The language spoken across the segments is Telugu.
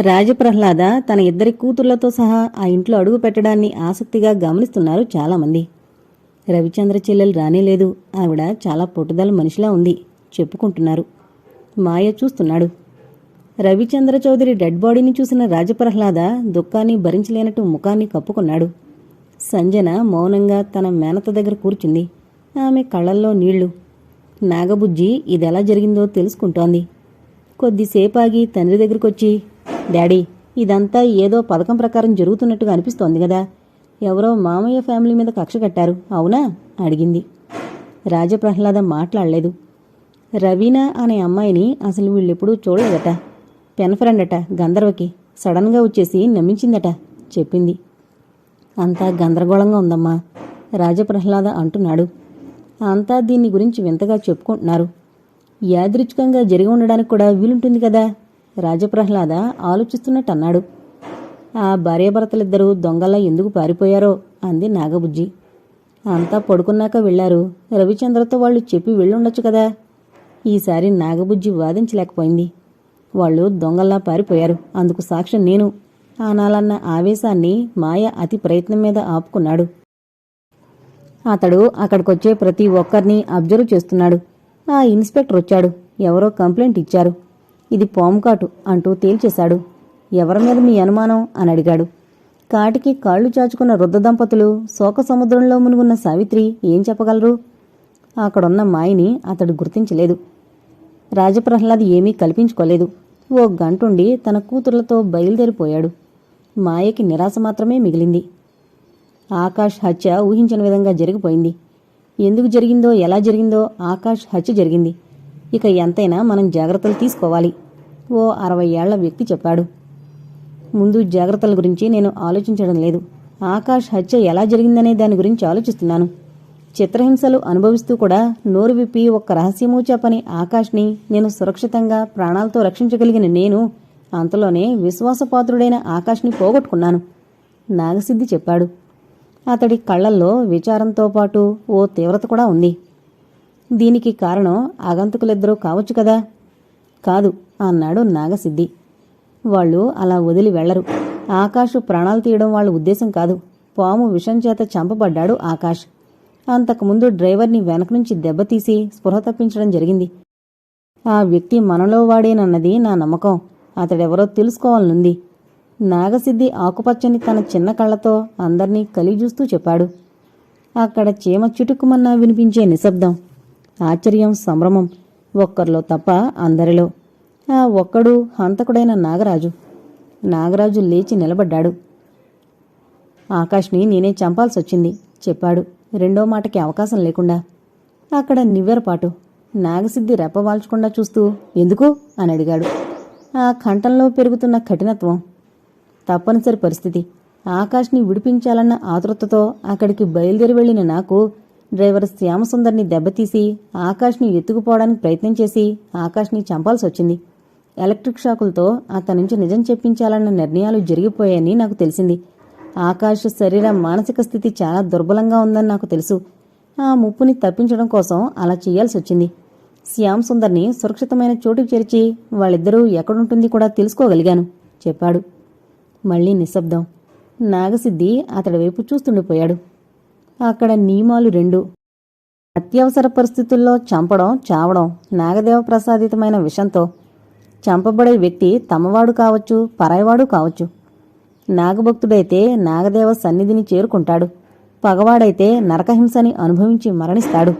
రాజప్రహ్లాద తన ఇద్దరి కూతుర్లతో సహా ఆ ఇంట్లో అడుగు పెట్టడాన్ని ఆసక్తిగా గమనిస్తున్నారు చాలామంది. రవిచంద్ర చెల్లెలు రానేలేదు ఆవిడ చాలా పొట్టుదల మనిషిలా ఉంది చెప్పుకుంటున్నారు. మాయ చూస్తున్నాడు. రవిచంద్ర చౌదరి డెడ్ బాడీని చూసిన రాజప్రహ్లాద దుఃఖాన్ని భరించలేనట్టు ముఖాన్ని కప్పుకున్నాడు. సంజన మౌనంగా తన మేనత దగ్గర కూర్చుంది. ఆమె కళ్ళల్లో నీళ్ళు. నాగబుజ్జి ఇదెలా జరిగిందో తెలుసుకుంటోంది. కొద్దిసేపు ఆగి తండ్రి దగ్గరకొచ్చి డాడీ ఇదంతా ఏదో పథకం ప్రకారం జరుగుతున్నట్టుగా అనిపిస్తోంది కదా ఎవరో మామయ్య ఫ్యామిలీ మీద కక్ష కట్టారు అవునా? అడిగింది. రాజప్రహ్లాద మాట్లాడలేదు. రవీనా అనే అమ్మాయిని అసలు వీళ్ళెప్పుడూ చూడలేదట. పెన్ ఫ్రెండ్ అట గంధర్వకి. సడన్గా వచ్చేసి నమ్మించిందట చెప్పింది. అంతా గందరగోళంగా ఉందమ్మా రాజప్రహ్లాద అంటున్నాడు. అంతా దీన్ని గురించి వింతగా చెప్పుకుంటున్నారు. యాదృచ్ఛికంగా జరిగి ఉండడానికి కూడా వీలుంటుంది కదా. రాజప్రహ్లాద ఆలోచిస్తున్నట్టు అన్నాడు ఆ భార్యాభర్తలిద్దరూ దొంగలా ఎందుకు పారిపోయారో అంది నాగబుజ్జి. అంతా పడుకున్నాక వెళ్ళారు రవిచంద్రతో వాళ్ళు చెప్పి వెళ్ళుండొచ్చు కదా. ఈసారి నాగబుజ్జి వాదించలేకపోయింది. వాళ్ళు దొంగల్లా పారిపోయారు. అందుకు సాక్ష్యం నేను. ఆనాలన్న ఆవేశాన్ని మాయ అతి ప్రయత్నం మీద ఆపుకున్నాడు. అతడు అక్కడికొచ్చే ప్రతి ఒక్కరిని అబ్జర్వ్ చేస్తున్నాడు. ఆ ఇన్స్పెక్టర్ వచ్చాడు ఎవరో కంప్లైంట్ ఇచ్చారు. ఇది పాముకాటు అంటూ తేల్చేశాడు. ఎవరి మీద మీ అనుమానం? అని అడిగాడు. కాటికి కాళ్ళు చాచుకున్న వృద్ధ దంపతులు శోక సముద్రంలో మునుగున్న సావిత్రి ఏం చెప్పగలరు? అక్కడున్న మాయని అతడు గుర్తించలేదు. రాజప్రహ్లాద్ ఏమీ కల్పించుకోలేదు. ఓ గంటుండి తన కూతుర్లతో బయలుదేరిపోయాడు. మాయకి నిరాశ మాత్రమే మిగిలింది. ఆకాష్ హత్య ఊహించిన విధంగా జరిగిపోయింది. ఎందుకు జరిగిందో ఎలా జరిగిందో ఆకాష్ హత్య జరిగింది. ఇక ఎంతైనా మనం జాగ్రత్తలు తీసుకోవాలి ఓ అరవై ఏళ్ళ వ్యక్తి చెప్పాడు. ముందు జాగ్రత్తల గురించి నేను ఆలోచించడం లేదు. ఆకాష్ హత్య ఎలా జరిగిందనే దాని గురించి ఆలోచిస్తున్నాను. చిత్రహింసలు అనుభవిస్తూ కూడా నోరు విప్పి ఒక్క రహస్యమూ చెప్పని ఆకాష్ని నేను సురక్షితంగా ప్రాణాలతో రక్షించగలిగిన నేను అంతలోనే విశ్వాసపాత్రుడైన ఆకాష్ని పోగొట్టుకున్నాను నాగసిద్ధి చెప్పాడు. అతడి కళ్ళల్లో విచారంతో పాటు ఓ తీవ్రత కూడా ఉంది. దీనికి కారణం ఆగంతుకులిద్దరూ కావచ్చు కదా? కాదు అన్నాడు నాగసిద్ధి. వాళ్ళు అలా వదిలి వెళ్ళరు. ఆకాష్ ప్రాణాలు తీయడం వాళ్ళ ఉద్దేశం కాదు. పాము విషం చేత చంపబడ్డాడు ఆకాష్ అంతకుముందు డ్రైవర్ని వెనక నుంచి దెబ్బతీసి స్పృహ తప్పించడం జరిగింది. ఆ వ్యక్తి మనలో వాడేనన్నది నా నమ్మకం. అతడెవరో తెలుసుకోవాలనుంది. నాగసిద్ధి ఆకుపచ్చని తన చిన్న కళ్ళతో అందర్నీ చూస్తూ చెప్పాడు. అక్కడ చీమ చిటుక్కుమన్నా వినిపించే నిశ్శబ్దం. ఆశ్చర్యం సంభ్రమం ఒక్కరిలో తప్ప అందరిలో. ఆ ఒక్కడు హంతకుడైన నాగరాజు. నాగరాజు లేచి నిలబడ్డాడు. ఆకాష్ని నేనే చంపాల్సొచ్చింది చెప్పాడు. రెండో మాటకి అవకాశం లేకుండా. అక్కడ నివ్వెరపాటు. నాగసిద్ధి రెప్పవాల్చకుండా చూస్తూ ఎందుకు? అని అడిగాడు. ఆ కంఠంలో పెరుగుతున్న కఠినత్వం. తప్పనిసరి పరిస్థితి. ఆకాష్ని విడిపించాలన్న ఆతృతతో అక్కడికి బయలుదేరి వెళ్ళిన నాకు డ్రైవర్ శ్యామసుందర్ని దెబ్బతీసి ఆకాష్ని ఎత్తుకుపోవడానికి ప్రయత్నం చేసి ఆకాష్ని చంపాల్సి వచ్చింది ఎలక్ట్రిక్ షాకులతో అతని నుంచి నిజం చెప్పించాలన్న నిర్ణయాలు జరిగిపోయాయని నాకు తెలిసింది. ఆకాష్ శరీర మానసిక స్థితి చాలా దుర్బలంగా ఉందని నాకు తెలుసు. ఆ ముప్పుని తప్పించడం కోసం అలా చేయాల్సి వచ్చింది శ్యామ్ సుందర్ని సురక్షితమైన చోటుకు చేర్చి వాళ్ళిద్దరూ ఎక్కడుంటుంది కూడా తెలుసుకోగలిగాను చెప్పాడు. మళ్ళీ నిశ్శబ్దం. నాగసిద్ధి అతడి వైపు చూస్తుండిపోయాడు. అక్కడ నియమాలు రెండు. అత్యవసర పరిస్థితుల్లో చంపడం చావడం నాగదేవ ప్రసాదితమైన విషంతో చంపబడే వ్యక్తి తమవాడు కావచ్చు పరాయివాడు కావచ్చు. నాగభక్తుడైతే నాగదేవ సన్నిధిని చేరుకుంటాడు. పగవాడైతే నరకహింసని అనుభవించి మరణిస్తాడు.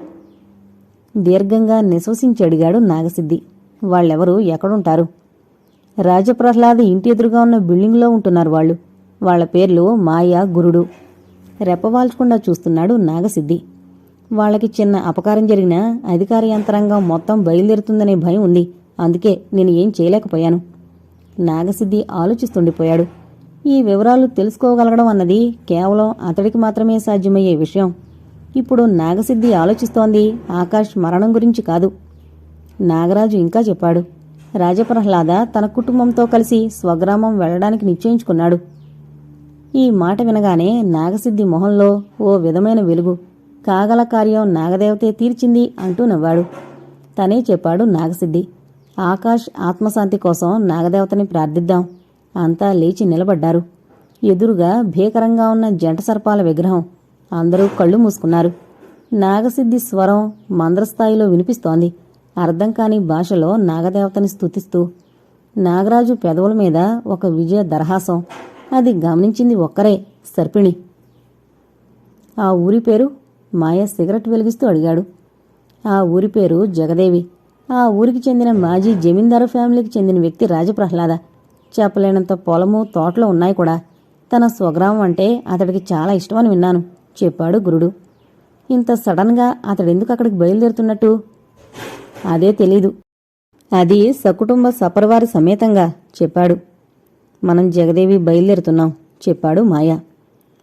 దీర్ఘంగా నిశ్వసించి అడిగాడు నాగసిద్ధి. వాళ్ళెవరూ ఎక్కడుంటారు? రాజప్రహ్లాద ఇంటి ఎదురుగా ఉన్న బిల్డింగ్లో ఉంటున్నారు వాళ్ళు. వాళ్ళ పేర్లు మాయ గురుడు. రెప్పవాల్చకుండా చూస్తున్నాడు నాగసిద్ధి. వాళ్ళకి చిన్న అపకారం జరిగినా అధికార యంత్రాంగం మొత్తం బయలుదేరుతుందనే భయం ఉంది. అందుకే నేను ఏం చేయలేకపోయాను. నాగసిద్ధి ఆలోచిస్తుండిపోయాడు. ఈ వివరాలు తెలుసుకోగలగడం అన్నది కేవలం అతడికి మాత్రమే సాధ్యమయ్యే విషయం. ఇప్పుడు నాగసిద్ధి ఆలోచిస్తోంది ఆకాష్ మరణం గురించి కాదు. నాగరాజు ఇంకా చెప్పాడు. రాజప్రహ్లాద తన కుటుంబంతో కలిసి స్వగ్రామం వెళ్ళడానికి నిశ్చయించుకున్నాడు. ఈ మాట వినగానే నాగసిద్ధి మొహంలో ఓ విధమైన వెలుగు. కాగల కార్యం నాగదేవతే తీర్చింది అంటూ నవ్వాడు. తనే చెప్పాడు నాగసిద్ధి ఆకాష్ ఆత్మశాంతి కోసం నాగదేవతని ప్రార్థిద్దాం. అంతా లేచి నిలబడ్డారు. ఎదురుగా భీకరంగా ఉన్న జంట సర్పాల విగ్రహం. అందరూ కళ్ళు మూసుకున్నారు. నాగసిద్ధి స్వరం మంద్రస్థాయిలో వినిపిస్తోంది. అర్థం కాని భాషలో నాగదేవతని స్తుతిస్తూ నాగరాజు పెదవుల మీద ఒక విజయ దరహాసం. అది గమనించింది ఒక్కరే సర్పిణి. ఆ ఊరి పేరు మాయ సిగరెట్ వెలిగిస్తూ అడిగాడు. ఆ ఊరి పేరు జగదేవి. ఆ ఊరికి చెందిన మాజీ జమీందారు ఫ్యామిలీకి చెందిన వ్యక్తి రాజప్రహ్లాద. చెప్పలేనంత పొలము తోటలు ఉన్నాయి కూడా. తన స్వగ్రామం అంటే అతడికి చాలా ఇష్టమని విన్నాను చెప్పాడు గురుడు. ఇంత సడన్గా అతడెందుకు అక్కడికి బయలుదేరుతున్నట్టు? అదే తెలీదు. అది సకుటుంబ సపరివారి సమేతంగా చెప్పాడు. మనం జగదేవి బయలుదేరుతున్నాం చెప్పాడు మాయ.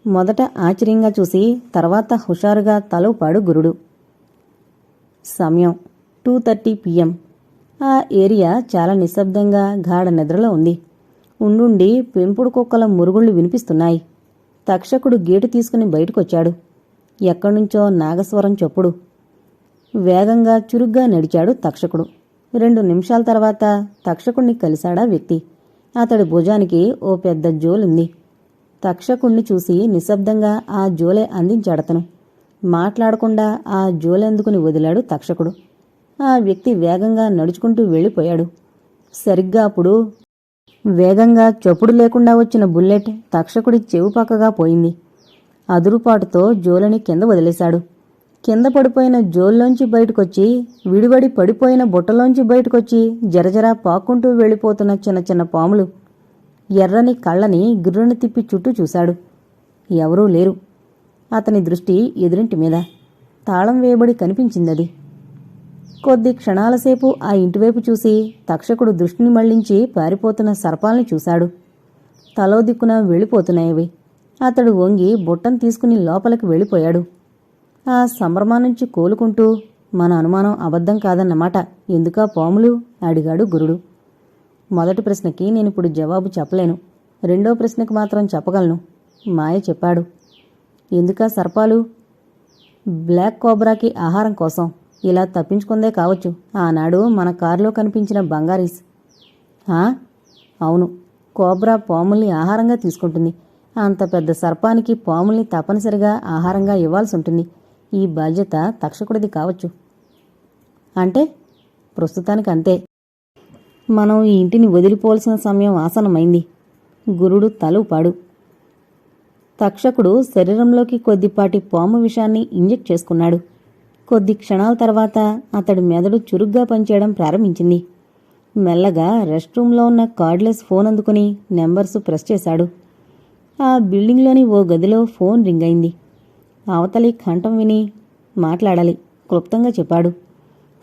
మొదట ఆశ్చర్యంగా చూసి తర్వాత హుషారుగా తలపాడు గురుడు. సమయం టూ థర్టీ పిఎం ఆ ఏరియా చాలా నిశ్శబ్దంగా గాఢ నిద్రలో ఉంది. ఉండుండి పెంపుడు కుక్కల మురుగుళ్ళు వినిపిస్తున్నాయి. తక్షకుడు గేటు తీసుకుని బయటకొచ్చాడు. ఎక్కడ్నుంచో నాగస్వరం చొప్పుడు. వేగంగా చురుగ్గా నడిచాడు తక్షకుడు. రెండు నిమిషాల తర్వాత తక్షకుణ్ణి కలిశాడా వ్యక్తి. అతడి భుజానికి ఓ పెద్ద జోలుంది. తక్షకుణ్ణి చూసి నిశ్శబ్దంగా ఆ జోలే అందించాడతను. మాట్లాడకుండా ఆ జోలెందుకుని వదిలాడు తక్షకుడు. ఆ వ్యక్తి వేగంగా నడుచుకుంటూ వెళ్ళిపోయాడు. సరిగ్గా అప్పుడు వేగంగా చప్పుడు లేకుండా వచ్చిన బుల్లెట్ తక్షకుడి చెవు పక్కగా పోయింది. అదురుపాటుతో జోలని కింద వదిలేశాడు. కింద పడిపోయిన జోల్లోంచి బయటకొచ్చి విడివడి పడిపోయిన బుట్టలోంచి బయటకొచ్చి జరజరా పాక్కుంటూ వెళ్ళిపోతున్న చిన్న చిన్న పాములు. ఎర్రని కళ్ళని గిర్రుని తిప్పి చుట్టూ చూశాడు. ఎవరూ లేరు. అతని దృష్టి ఎదురింటి మీద. తాళం వేయబడి కనిపించిందది. కొద్ది క్షణాలసేపు ఆ ఇంటివైపు చూసి తక్షకుడు దృష్టిని మళ్ళించి పారిపోతున్న సర్పాల్ని చూశాడు. తలో దిక్కున వెళ్ళిపోతున్నాయవి. అతడు వంగి బుట్టను తీసుకుని లోపలికి వెళ్ళిపోయాడు. ఆ సంభ్రమా నుంచి కోలుకుంటూ మన అనుమానం అబద్ధం కాదన్నమాట. ఎందుకా పాములు? అడిగాడు గురుడు. మొదటి ప్రశ్నకి నేనిప్పుడు జవాబు చెప్పలేను. రెండో ప్రశ్నకు మాత్రం చెప్పగలను. మాయ చెప్పాడు. ఎందుకా సర్పాలు? బ్లాక్ కోబ్రాకి ఆహారం కోసం. ఇలా తప్పించుకుందే కావచ్చు. ఆనాడు మన కారులో కనిపించిన బంగారీస్. ఆ? అవును. కోబ్రా పాముల్ని ఆహారంగా తీసుకుంటుంది. అంత పెద్ద సర్పానికి పాముల్ని తప్పనిసరిగా ఆహారంగా ఇవ్వాల్సి ఉంటుంది. ఈ బాధ్యత తక్షకుడిది కావచ్చు. అంటే ప్రస్తుతానికి అంతే. మనం ఈ ఇంటిని వదిలిపోవలసిన సమయం ఆసనమైంది గురుడు తలుపాడు. తక్షకుడు శరీరంలోకి కొద్దిపాటి పాము విషాన్ని ఇంజెక్ట్ చేసుకున్నాడు. కొద్ది క్షణాల తర్వాత అతడి మెదడు చురుగ్గా పనిచేయడం ప్రారంభించింది. మెల్లగా రెస్ట్ రూమ్లో ఉన్న కార్డ్లెస్ ఫోన్ అందుకుని నెంబర్స్ ప్రెస్ చేశాడు. ఆ బిల్డింగ్లోని ఓ గదిలో ఫోన్ రింగ్ అయింది. అవతలి కంఠం విని మాట్లాడాలి. క్లుప్తంగా చెప్పాడు.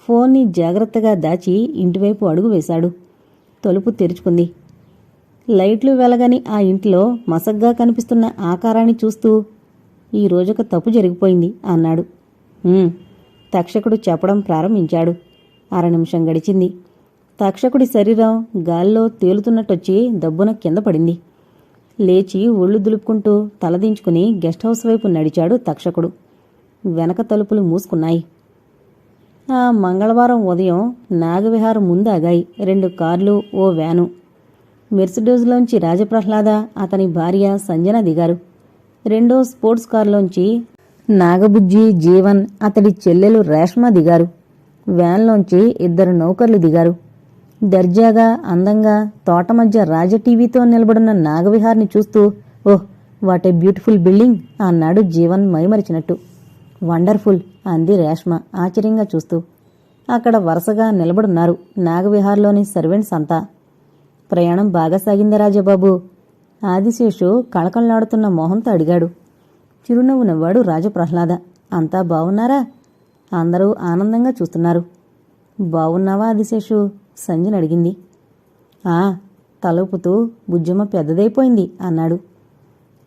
ఫోన్ని జాగ్రత్తగా దాచి ఇంటివైపు అడుగు వేశాడు. తలుపు తెరుచుకుంది. లైట్లు వెలగని ఆ ఇంట్లో మసగ్గా కనిపిస్తున్న ఆకారాన్ని చూస్తూ ఈ రోజొక తప్పు జరిగిపోయింది అన్నాడు. తక్షకుడు చెప్పడం ప్రారంభించాడు. అర నిమిషం గడిచింది. తక్షకుడి శరీరం గాల్లో తేలుతున్నట్టొచ్చి దబ్బున కింద పడింది. లేచి ఒళ్ళు దులుపుకుంటూ తలదించుకుని గెస్ట్ హౌస్ వైపు నడిచాడు తక్షకుడు. వెనక తలుపులు మూసుకున్నాయి. ఆ మంగళవారం ఉదయం నాగవిహారం ముందాగాయి. రెండు కార్లు ఓ వ్యాను. మెర్సిడోజ్లోంచి రాజప్రహ్లాద అతని భార్య సంజన దిగారు. రెండో స్పోర్ట్స్ కారులోంచి నాగబుజ్జి జీవన్ అతడి చెల్లెలు రేష్మ దిగారు. వ్యాన్లోంచి ఇద్దరు నౌకర్లు దిగారు. దర్జాగా అందంగా తోట మధ్య రాజ టీవీతో నిలబడిన నాగవిహార్ని చూస్తూ oh what a beautiful building అన్నాడు జీవన్ మైమరిచినట్టు. వండర్ఫుల్ అంది రేష్మ ఆశ్చర్యంగా చూస్తూ. అక్కడ వరుసగా నిలబడున్నారు నాగవిహార్లోని సర్వెంట్స్ అంతా. ప్రయాణం బాగా సాగిందా రాజబాబు. ఆదిశేషు కళకళలాడుతున్న మొహంతో అడిగాడు. చిరునవ్వు నవ్వాడు రాజప్రహ్లాద. అంతా బావున్నారా? అందరూ ఆనందంగా చూస్తున్నారు. బావున్నావా ఆదిశేషు? సంజన అడిగింది. ఆ తలపుతూ బుజ్జమ్మ పెద్దదైపోయింది అన్నాడు.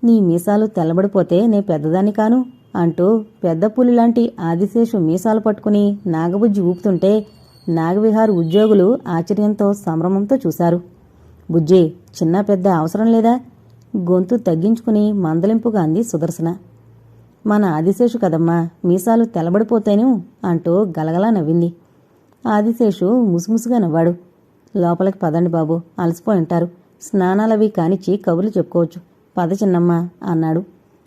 నీ మీసాలు తెల్లబడిపోతే నే పెద్దదాన్ని కాను అంటూ పెద్ద పులిలాంటి ఆదిశేషు మీసాలు పట్టుకుని నాగబుజ్జి ఊపుతుంటే నాగవిహార్ ఉద్యోగులు ఆశ్చర్యంతో సంభ్రమంతో చూశారు. బుజ్జి చిన్న పెద్ద అవసరం లేదా? గొంతు తగ్గించుకుని మందలింపుగా అంది సుదర్శన. మన ఆదిశేషు కదమ్మా మీసాలు తెల్లబడిపోతేను అంటూ గలగలా నవ్వింది. ఆదిశేషు ముసుముసుగా నవ్వాడు లోపలికి పదండి బాబు అలసిపోయి ఉంటారు. స్నానాలవి కానిచ్చి కబుర్లు చెప్పుకోవచ్చు. పద చిన్నమ్మ అన్నాడు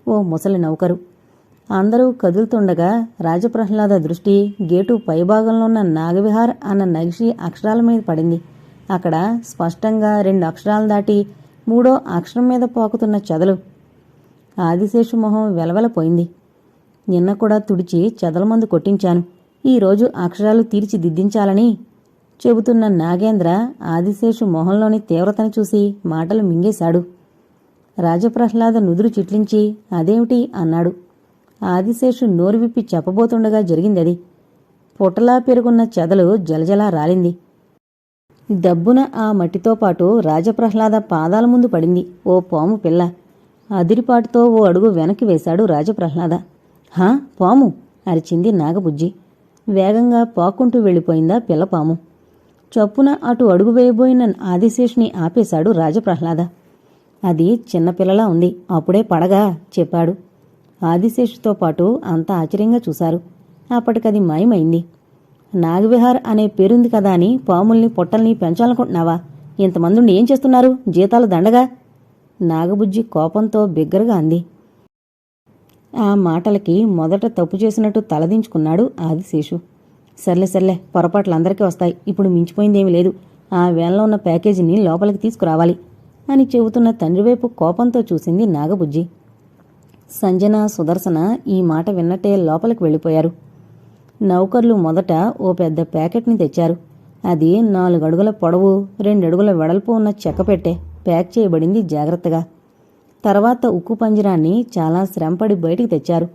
ఓ ముసలి నౌకరు. అందరూ కదులుతుండగా రాజప్రహ్లాద దృష్టి గేటు పైభాగంలో ఉన్న నాగవిహార్ అన్న నగిషి అక్షరాల మీద పడింది. అక్కడ స్పష్టంగా రెండు అక్షరాలు దాటి మూడో అక్షరం మీద పోకుతున్న చెదలు. ఆదిశేషు మొహం వెలవెలపోయింది. నిన్న కూడా తుడిచి చెదల మందు కొట్టించాను. ఈరోజు అక్షరాలు తీర్చిదిద్దించాలని చెబుతున్న నాగేంద్ర ఆదిశేషు మొహంలోని తీవ్రతను చూసి మాటలు మింగేశాడు. రాజప్రహ్లాద నుదురు చిట్లించి అదేమిటి? అన్నాడు. ఆదిశేషు నోరు విప్పి చెప్పబోతుండగా జరిగిందది. పొట్టలా పెరుగున్న చెదలు జలజలా రాలింది. దబ్బున ఆ మట్టితో పాటు రాజప్రహ్లాద పాదాల ముందు పడింది ఓ పాము పిల్ల. అదిరిపాటుతో ఓ అడుగు వెనక్కి వేశాడు రాజప్రహ్లాద. హా పాము? అరిచింది నాగబుజ్జి. వేగంగా పాక్కుంటూ వెళ్ళిపోయిందా పిల్లపాము. చప్పున అటు అడుగు వేయబోయిన ఆదిశేషుని ఆపేశాడు రాజప్రహ్లాద. అది చిన్నపిల్లలా ఉంది అప్పుడే పడగా చెప్పాడు. ఆదిశేషుతో పాటు అంతా ఆశ్చర్యంగా చూశారు. అప్పటికది మాయమైంది. నాగవిహార్ అనే పేరుంది కదా అని పాముల్ని పొట్టల్ని పెంచాలనుకుంటున్నావా? ఇంతమందుండి ఏం చేస్తున్నారు? జీతాలు దండగా? నాగబుజ్జి కోపంతో బిగ్గరగా అంది. ఆ మాటలకి మొదట తప్పు చేసినట్టు తలదించుకున్నాడు ఆదిశేషు. సర్లే సర్లే పొరపాట్లు అందరికీ వస్తాయి. ఇప్పుడు మించిపోయిందేమీ లేదు. ఆ వేన్లో ఉన్న ప్యాకేజీని లోపలికి తీసుకురావాలి అని చెబుతున్న తండ్రివైపు కోపంతో చూసింది నాగబుజ్జి. సంజన సుదర్శన ఈ మాట విన్నట్టే లోపలికి వెళ్ళిపోయారు. నౌకర్లు మొదట ఓ పెద్ద ప్యాకెట్ని తెచ్చారు. అది నాలుగడుగుల పొడవు రెండడుగుల వెడల్పు ఉన్న చెక్కపెట్టె ప్యాక్ చేయబడింది జాగ్రత్తగా. తర్వాత ఉక్కు పంజరాన్ని చాలా శ్రమపడి బయటికి తెచ్చారు.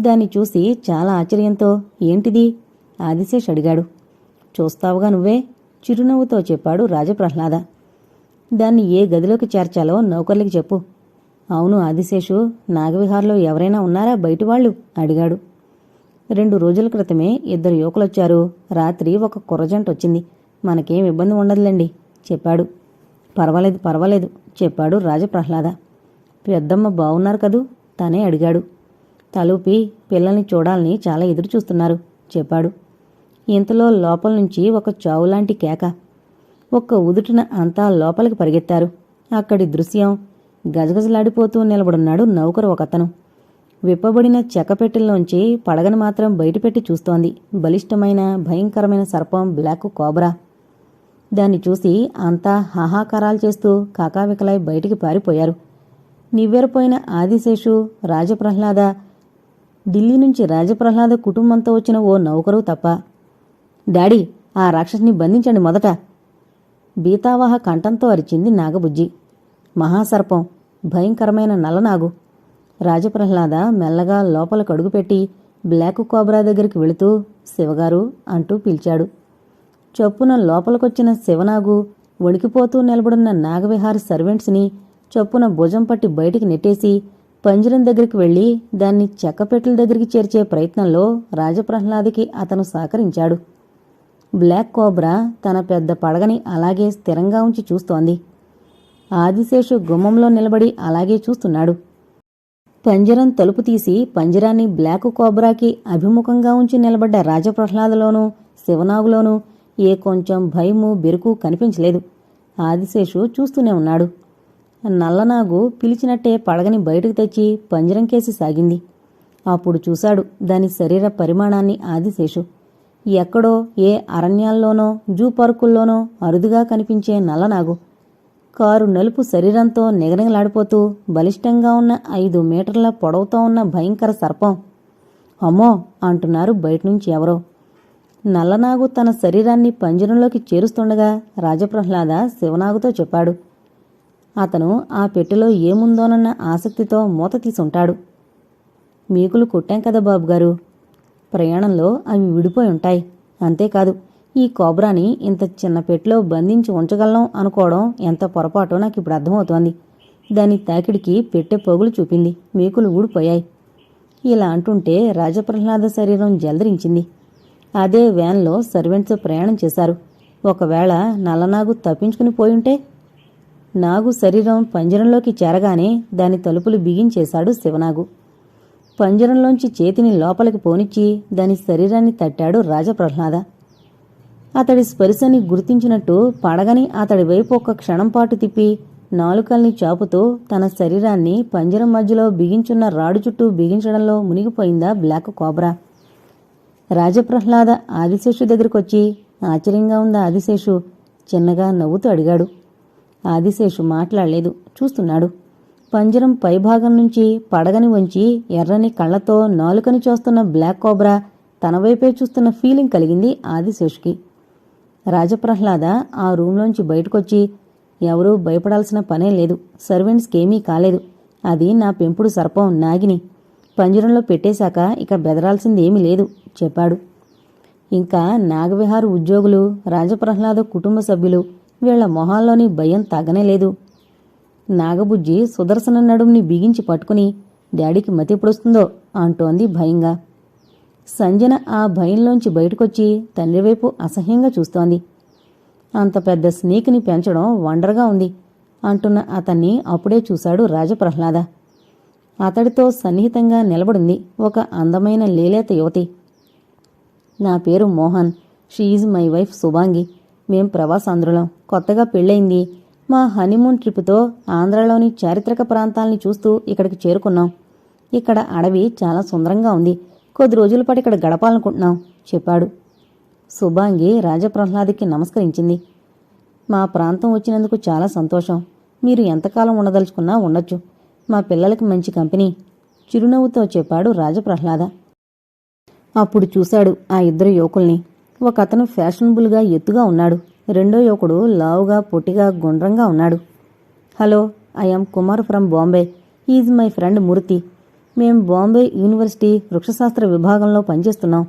దాన్ని చూసి చాలా ఆశ్చర్యంతో ఏంటిది? ఆదిశేష్ అడిగాడు. చూస్తావుగా నువ్వే చిరునవ్వుతో చెప్పాడు రాజప్రహ్లాద. దాన్ని ఏ గదిలోకి చేర్చాలో నౌకర్లకి చెప్పు. అవును ఆదిశేషు నాగవిహార్లో ఎవరైనా ఉన్నారా బయటి వాళ్ళు అడిగాడు. రెండు రోజుల క్రితమే ఇద్దరు యువకులొచ్చారు. రాత్రి ఒక కుర్రజంట వచ్చింది. మనకేం ఇబ్బంది ఉండదులేండి చెప్పాడు. పర్వాలేదు పర్వాలేదు చెప్పాడు రాజప్రహ్లాద. పెద్దమ్మ బావున్నారు కదూ? తనే అడిగాడు. తలూపి పిల్లల్ని చూడాలని చాలా ఎదురు చూస్తున్నారు చెప్పాడు. ఇంతలో లోపల నుంచి ఒక చావులాంటి కేక. ఒక్క ఉదుటిన అంతా లోపలికి పరిగెత్తారు. అక్కడి దృశ్యం గజగజలాడిపోతూ నిలబడున్నాడు నౌకరు ఒకతను. విప్పబడిన చెక్కపెట్టెల్లోంచి పడగను మాత్రం బయటపెట్టి చూస్తోంది. బలిష్టమైన భయంకరమైన సర్పం బ్లాక్ కోబ్రా. దాన్ని చూసి అంతా హాహాకారాలు చేస్తూ కాకావికలై బయటికి పారిపోయారు. నివ్వెరపోయిన ఆదిశేషు రాజప్రహ్లాద ఢిల్లీ నుంచి రాజప్రహ్లాద కుటుంబంతో వచ్చిన ఓ నౌకరు తప్ప. డాడీ ఆ రాక్షసుని బంధించండి మొదట. బీతావాహ కంఠంతో అరిచింది నాగబుజ్జి. మహాసర్పం భయంకరమైన నల్లనాగు. రాజప్రహ్లాద మెల్లగా లోపలకు అడుగుపెట్టి బ్లాక్ కోబ్రా దగ్గరికి వెళుతూ శివగారు అంటూ పిలిచాడు. చొప్పున లోపలికొచ్చిన శివనాగు వణికిపోతూ నిలబడున్న నాగవిహార్ సర్వెంట్స్ని చొప్పున భుజం పట్టి బయటికి నెట్టేసి పంజరం దగ్గరికి వెళ్ళి దాన్ని చెక్కపెట్టెల దగ్గరికి చేర్చే ప్రయత్నంలో రాజప్రహ్లాదికి అతను సహకరించాడు. బ్లాక్ కోబ్రా తన పెద్ద పడగని అలాగే స్థిరంగా ఉంచి చూస్తోంది. ఆదిశేషు గుమ్మంలో నిలబడి అలాగే చూస్తున్నాడు. పంజరం తలుపు తీసి పంజరాన్ని బ్లాక్ కోబ్రాకి అభిముఖంగా ఉంచి నిలబడ్డ రాజప్రహ్లాదలోనూ శివనాగులోనూ ఏ కొంచెం భయము బెరుకు కనిపించలేదు. ఆదిశేషు చూస్తూనే ఉన్నాడు. నల్లనాగు పిలిచినట్టే పడగని బయటకు తెచ్చి పంజరం కేసి సాగింది. అప్పుడు చూశాడు దాని శరీర పరిమాణాన్ని ఆదిశేషు. ఎక్కడో ఏ అరణ్యాల్లోనో జూ పార్కుల్లోనో అరుదుగా కనిపించే నల్లనాగు. కారు నలుపు శరీరంతో నిగనిగలాడిపోతూ బలిష్టంగా ఉన్న ఐదు మీటర్ల పొడవుతో ఉన్న భయంకర సర్పం. అమ్మో! అంటున్నారు బయటనుంచి ఎవరో. నల్లనాగు తన శరీరాన్ని పంజరంలోకి చేరుస్తుండగా రాజప్రహ్లాద శివనాగుతో చెప్పాడు. అతను ఆ పెట్టెలో ఏముందోనన్న ఆసక్తితో మూత తీసుంటాడు. మీకులు కొట్టాం కదా బాబుగారు. ప్రయాణంలో అవి విడిపోయి ఉంటాయి. అంతేకాదు ఈ కోబ్రాని ఇంత చిన్న పెట్టెలో బంధించి ఉంచగలం అనుకోవడం ఎంత పొరపాటో నాకు ఇప్పుడు అర్థమవుతోంది. దాని తాకిడికి పెట్టె పొగులు చూపింది. మేకులు ఊడిపోయాయి. ఇలా అంటుంటే రాజప్రహ్లాద శరీరం జలదరించింది. అదే వ్యాన్లో సర్వెంట్స్ ప్రయాణం చేశారు. ఒకవేళ నల్లనాగు తప్పించుకుని పోయుంటే నాగు శరీరం పంజరంలోకి చేరగానే దాని తలుపులు బిగించేశాడు శివనాగు. పంజరంలోంచి చేతిని లోపలికి పోనిచ్చి దాని శరీరాన్ని తట్టాడు రాజప్రహ్లాద. అతడి స్పర్శని గుర్తించినట్టు పడగని అతడి వైపు ఒక్క క్షణం పాటు తిప్పి నాలుకల్ని చాపుతూ తన శరీరాన్ని పంజరం మధ్యలో బిగించున్న రాడు చుట్టూ బిగించడంలో మునిగిపోయిందా బ్లాక్ కోబ్రా. రాజప్రహ్లాద ఆదిశేషు దగ్గరకొచ్చి ఆశ్చర్యంగా ఉందా ఆదిశేషు? చిన్నగా నవ్వుతూ అడిగాడు. ఆదిశేషు మాట్లాడలేదు. చూస్తున్నాడు. పంజరం పైభాగం నుంచి పడగని వంచి ఎర్రని కళ్ళతో నాలుకని చూస్తున్న బ్లాక్ కోబ్రా తన వైపే చూస్తున్న ఫీలింగ్ కలిగింది ఆదిశేషుకి. రాజప్రహ్లాద ఆ రూంలోంచి బయటకొచ్చి ఎవరూ భయపడాల్సిన పనే లేదు. సర్వెంట్స్కేమీ కాలేదు. అది నా పెంపుడు సర్పం నాగిని. పంజరంలో పెట్టేశాక ఇక బెదరాల్సింది ఏమీ లేదు చెప్పాడు. ఇంకా నాగవిహార్ ఉద్యోగులు రాజప్రహ్లాద కుటుంబ సభ్యులు వీళ్ళ మొహాల్లోని భయం తగ్గనేలేదు నాగబుజ్జి సుదర్శన నడుముని బిగించి పట్టుకుని డాడీకి మతిప్పుడొస్తుందో అంటోంది భయంగా. సంజన ఆ భయంలోంచి బయటకొచ్చి తండ్రి వైపు అసహ్యంగా చూస్తోంది. అంత పెద్ద స్నేక్ని పెంచడం వండర్గా ఉంది అంటున్న అతన్ని అప్పుడే చూశాడు రాజప్రహ్లాద. అతడితో సన్నిహితంగా నిలబడింది ఒక అందమైన లేలేత యువతి. నా పేరు Mohan. She is my wife Subhangi. మేం ప్రవాసాంధ్రులం కొత్తగా పెళ్ళయింది. మా హనీమూన్ ట్రిప్తో ఆంధ్రలోని చారిత్రక ప్రాంతాల్ని చూస్తూ ఇక్కడికి చేరుకున్నాం. ఇక్కడ అడవి చాలా సుందరంగా ఉంది. కొద్ది రోజుల పాటు ఇక్కడ గడపాలనుకుంటున్నాం చెప్పాడు. సుభాంగి రాజప్రహ్లాద్కి నమస్కరించింది. మా ప్రాంతం వచ్చినందుకు చాలా సంతోషం. మీరు ఎంతకాలం ఉండదలుచుకున్నా ఉండొచ్చు. మా పిల్లలకి మంచి కంపెనీ చిరునవ్వుతో చెప్పాడు రాజప్రహ్లాద. అప్పుడు చూశాడు ఆ ఇద్దరు యువకుల్ని. ఒక అతను ఫ్యాషనబుల్గా ఎత్తుగా ఉన్నాడు. రెండో యువకుడు లావుగా పొట్టిగా గుండ్రంగా ఉన్నాడు. Hello I'm Kumar from Bombay. Is my friend Murthy. మేం బాంబే యూనివర్సిటీ వృక్షశాస్త్ర విభాగంలో పనిచేస్తున్నాం.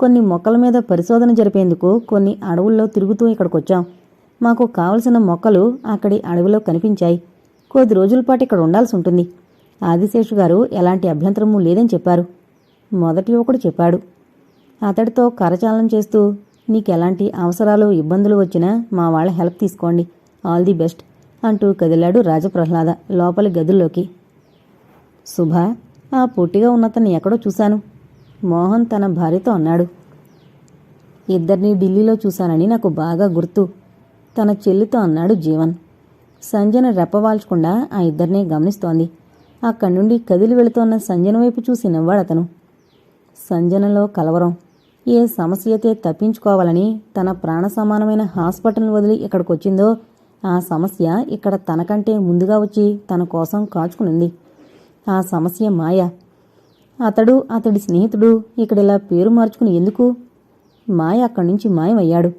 కొన్ని మొక్కల మీద పరిశోధన జరిపేందుకు కొన్ని అడవుల్లో తిరుగుతూ ఇక్కడికొచ్చాం. మాకు కావలసిన మొక్కలు అక్కడి అడవిలో కనిపించాయి. కొద్ది రోజుల పాటు ఇక్కడ ఉండాల్సి ఉంటుంది. ఆదిశేషు గారు ఎలాంటి అభ్యంతరమూ లేదని చెప్పారు. మొదటి యువకుడు చెప్పాడు. అతడితో కరచాలనం చేస్తూ నీకెలాంటి అవసరాలు ఇబ్బందులు వచ్చినా మా వాళ్ళ హెల్ప్ తీసుకోండి. ఆల్ ది బెస్ట్ అంటూ కదిలాడు రాజప్రహ్లాద లోపలి గదుల్లోకి. శుభ ఆ పొట్టిగా ఉన్నతన్ని ఎక్కడో చూశాను మోహన్ తన భార్యతో అన్నాడు. ఇద్దరిని ఢిల్లీలో చూశానని నాకు బాగా గుర్తు తన చెల్లితో అన్నాడు జీవన్. సంజన రెప్పవాల్చకుండా ఆ ఇద్దరిని గమనిస్తోంది. అక్కడి నుండి కదిలి వెళుతోన్న సంజన వైపు చూసి నవ్వాడతను. సంజనలో కలవరం. ఏ సమస్యతే తప్పించుకోవాలని తన ప్రాణ సమానమైన హాస్పిటల్ వదిలి ఇక్కడికొచ్చిందో ఆ సమస్య ఇక్కడ తనకంటే ముందుగా వచ్చి తన కోసం కాచుకునింది. ఆ సమస్య మాయ. అతడు అతడి స్నేహితుడు ఇక్కడిలా పేరు మార్చుకుని ఎందుకు? మాయ అక్కడి నుంచి మాయమయ్యాడు.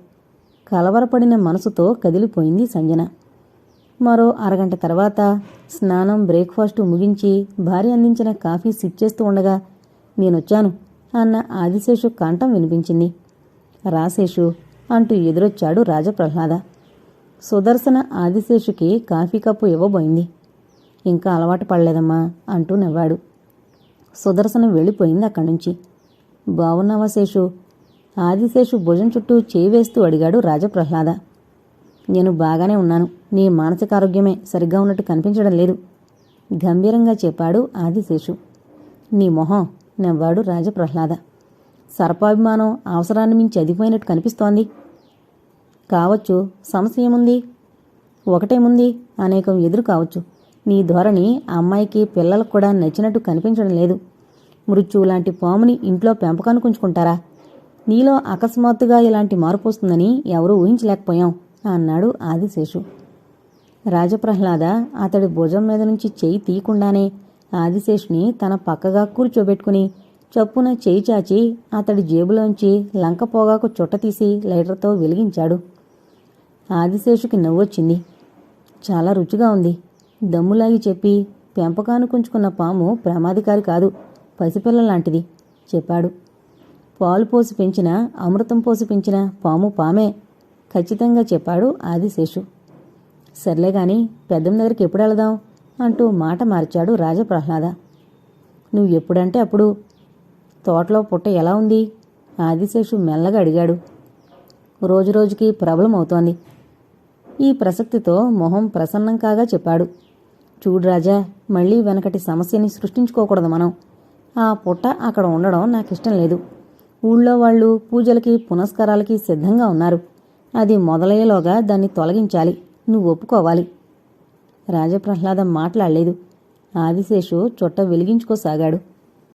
కలవరపడిన మనసుతో కదిలిపోయింది సంజన. మరో అరగంట తర్వాత స్నానం బ్రేక్ఫాస్టు ముగించి భార్య అందించిన కాఫీ సిప్ చేస్తూ ఉండగా నేనొచ్చాను. అన్న ఆదిశేషు కంఠం వినిపించింది. రాశేషు అంటూ ఎదురొచ్చాడు రాజప్రహ్లాద. సుదర్శన ఆదిశేషుకి కాఫీ కప్పు ఇవ్వబోయింది. ఇంకా అలవాటు పడలేదమ్మా అంటూ నవ్వాడు. సుదర్శన వెళ్ళిపోయింది అక్కడి నుంచి బావున్నావా శేషు? ఆదిశేషు భుజం చుట్టూ చేయి వేస్తూ అడిగాడు రాజప్రహ్లాద. నేను బాగానే ఉన్నాను. నీ మానసిక ఆరోగ్యమే సరిగ్గా ఉన్నట్టు కనిపించడం లేదు. గంభీరంగా చెప్పాడు ఆదిశేషు. నీ మొహం నవ్వాడు రాజప్రహ్లాద. సర్పాభిమానం అవసరాన్ని మించి అధికమైనట్టు కనిపిస్తోంది. కావచ్చు సమస్య ఏముంది? ఒకటేముంది అనేకం ఎదురు కావచ్చు. నీ ధోరణి అమ్మాయికి పిల్లలకు కూడా నచ్చినట్టు కనిపించడం లేదు. మృత్యువు లాంటి పాముని ఇంట్లో పెంపకానికి ఉంచుకుంటారా నీలో అకస్మాత్తుగా ఇలాంటి మార్పు వస్తుందని ఎవరూ ఊహించలేకపోయాం అన్నాడు ఆదిశేషు. రాజప్రహ్లాద అతడి భుజం మీద నుంచి చెయ్యి తీయకుండానే ఆదిశేషుని తన పక్కగా కూర్చోబెట్టుకుని చప్పున చేయి చాచి అతడి జేబులోంచి లంక పొగాకు చుట్ట తీసి లైటర్తో వెలిగించాడు. ఆదిశేషుకి నవ్వొచ్చింది చాలా రుచిగా ఉంది. దమ్ములాగి చెప్పి పెంపకానుకుంచుకున్న పాము ప్రమాదకారి కాదు పసిపిల్ల లాంటిది చెప్పాడు. పాలు పోసి పెంచిన అమృతం పోసి పెంచిన పాము పామే ఖచ్చితంగా చెప్పాడు ఆదిశేషు. సర్లే గాని పెద్దమ్మ దగ్గరికి ఎప్పుడు వెళదాం? అంటూ మాట మార్చాడు రాజప్రహ్లాద. నువ్వు ఎప్పుడంటే అప్పుడు తోటలో పుట్ట ఎలా ఉంది? ఆదిశేషు మెల్లగా అడిగాడు. రోజురోజుకి ప్రబలం అవుతోంది ఈ ప్రసక్తితో మొహం ప్రసన్నం కాగా చెప్పాడు. చూడు రాజా మళ్ళీ వెనకటి సమస్యని సృష్టించుకోకూడదు మనం. ఆ పుట్ట అక్కడ ఉండడం నాకిష్టం లేదు. ఊళ్ళో వాళ్ళు పూజలకి పునస్కారాలకి సిద్ధంగా ఉన్నారు. అది మొదలయ్యేలోగా దాన్ని తొలగించాలి. నువ్వు ఒప్పుకోవాలి. రాజప్రహ్లాదం మాట్లాడలేదు. ఆదిశేషు చుట్ట వెలిగించుకోసాగాడు.